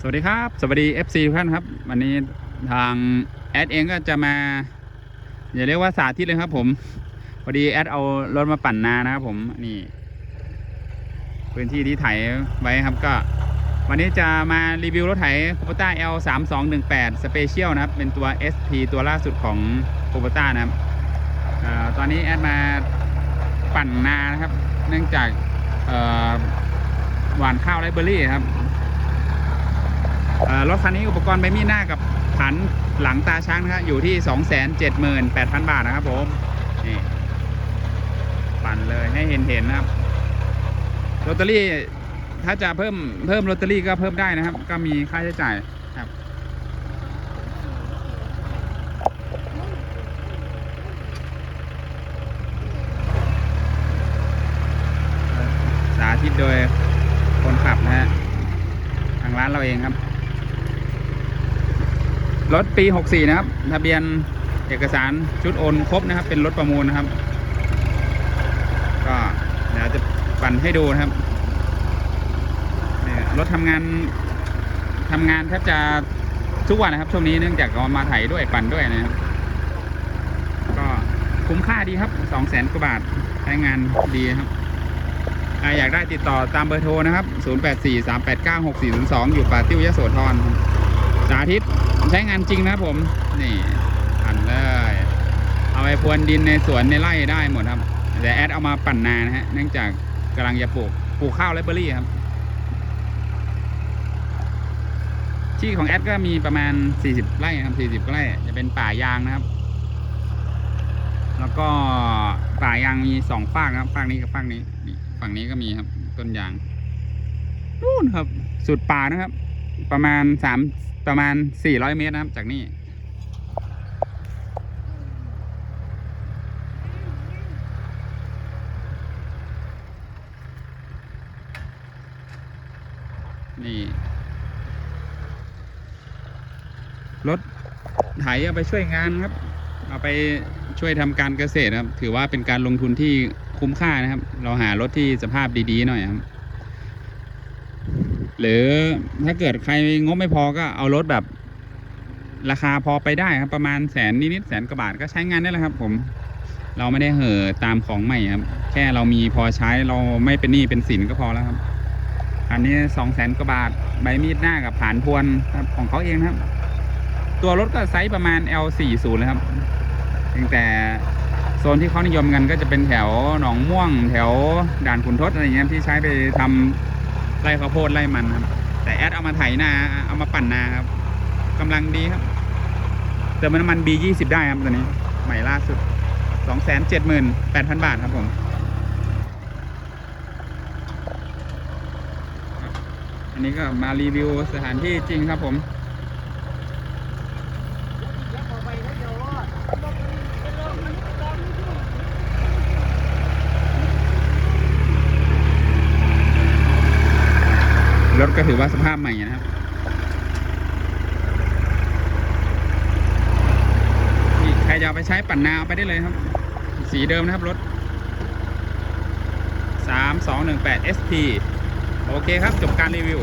สวัสดีครับ สวัสดี FC ทุกท่านครับ วันนี้ทางแอดเองก็จะมา อย่าเรียกว่าสาธิตเลยครับ ผมพอดีแอดเอารถมาปั่นนานะครับผมนี่ พื้นที่ที่ไถไว้ครับก็ วันนี้จะมารีวิวรถไถ c o b o t a L 3 2 1 8 Special นะครับ เป็นตัว SP ตัวล่าสุดของ c o b o t a นะครับออตอนนี้แอดมาปั่นนานะครับ เนื่องจากหวานข้าวไรเบอรี่ครับ รถคันนี้อุปกรณ์ใบมีดหน้ากับผันหลังตาช้างนะครับอยู่ที่ 278,000 บาทนะครับผมนี่ปั่นเลยให้เห็นเห็นๆนะครับลอตเตอรี่ถ้าจะเพิ่มเพิ่มลอตเตอรี่ก็เพิ่มได้นะครับ ก็มีค่าใช้จ่ายครับสาธิตโดยคนขับนะฮะทางร้านเราเองครับ รถปี 64 นะครับ ทะเบียนเอกสารชุดโอนครบนะครับ เป็นรถประมูลนะครับ ก็เดี๋ยวจะปั่นให้ดูนะครับรถทำงานทำงานแทบจะทุกวันนะครับ ช่วงนี้เนื่องจากเอามาไถด้วยปั่นด้วยนะครับ ก็คุ้มค่าดีครับ2 0 0 0 0 0กว่าบาทใช้งานดีครับใครอยากได้ติดต่อตามเบอร์โทรนะครับ 0843896402 อยู่ป่าติ้วยโสธรครับ สาธิตใช้งานจริงนะครับผม นี่ปั่นเลย เอาไปพรวนดินในสวนในไร่ได้หมดครับ แต่แอดเอามาปั่นนานะฮะ เนื่องจากกำลังจะปลูกปลูกข้าวไรเบอรี่ครับ ที่ของแอดก็มีประมาณ 40 ไร่ครับ40ไร่ จะเป็นป่ายางนะครับ แล้วก็ป่ายางมีสองฝากนะครับฝากนี้กับฝากนี้ ฝั่งนี้ก็มีครับ ต้นยางนู่นครับ สุดป่านะครับ ประมาณสามประมาณสี่ร้อยเมตรนะครับ จากนี่นี่รถไถเอาไปช่วยงานครับ เอาไปช่วยทำการเกษตรครับ ถือว่าเป็นการลงทุนที่คุ้มค่านะครับ เราหารถที่สภาพดีๆหน่อยครับ หรือถ้าเกิดใครงบไม่พอก็เอารถแบบ ราคาพอไปได้ครับ ประมาณแสนนิดๆแสนกว่าบาทก็ใช้งานได้แล้วครับ ผม เราไม่ได้เห่อตามของใหม่ครับ แค่เรามีพอใช้เราไม่เป็นหนี้เป็นสินก็พอแล้วครับ อันนี้สองแสนกว่าบาทใบมีดหน้ากับผานพวนครับ ของเขาเองครับ ตัวรถก็ไซส์ประมาณ L40 เลยครับเพียงแต่โซนที่เขานิยมกันก็จะเป็นแถวหนองม่วง แถวด่านขุนทดอะไรเงี้ยที่ใช้ไปทำ ไล่ข้าวโพดไล่มันครับ แต่แอดเอามาไถนาเอามาปั่นนาครับกำลังดีครับเติมน้ำมัน B20 ได้ครับตัวนี้ ใหม่ล่าสุด 278,000 บาทครับผมอันนี้ก็มารีวิวสถานที่จริงครับผม ถก็ถือว่าสภาพใหม่นะครับนี่ใครจะเอาไปใช้ปั่นนาเอาไปได้เลยครับ สีเดิมนะครับรถ 3218 SP โอเคครับ จบการรีวิว